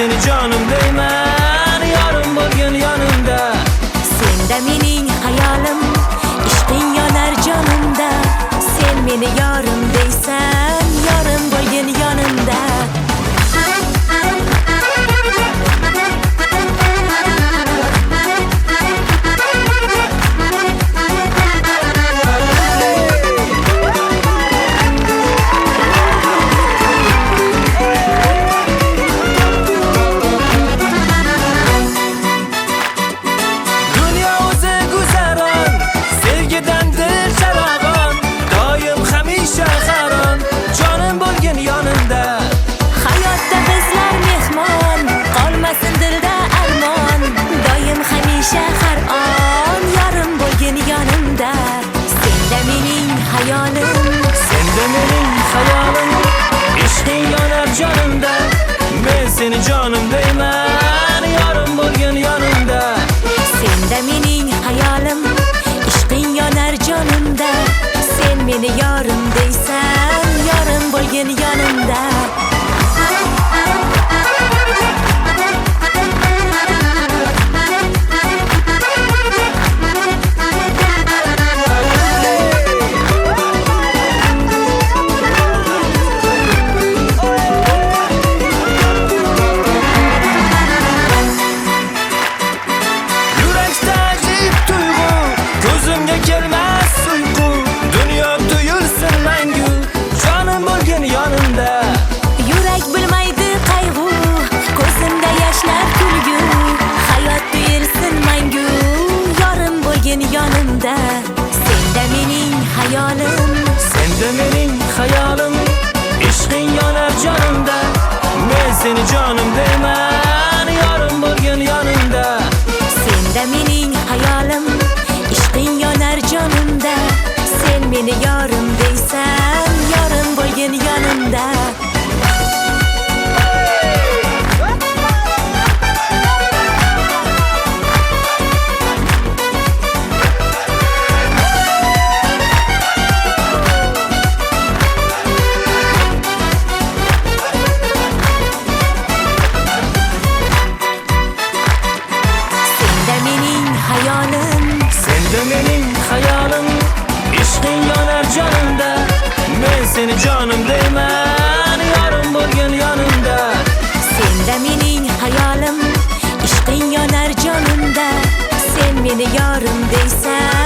seni canım değmen Yarın bugün yanımda. Sen de benim hayalim İşten yanar canımda. Sen beni yarın mening hayolim ishqing yonar jonimda men seni jonim deyman yorim bo'lgin yonimda senda mening hayolim ishqing yonar jonimda sen meni yorim deysan yorim bo'lgin yonimda mening hayolim senda mening hayolim ishqing yonar jonimda men seni jonim deyman yorim bo'lgin yonimda senda mening hayolim ishqing yonar jonimda sen meni yorim deysan yorim bo'lgin yonimda men seni jonim deyman yorim bo'lgin yonimda senda mening hayolim ishqing yonar jonimda sen meni yorim deysan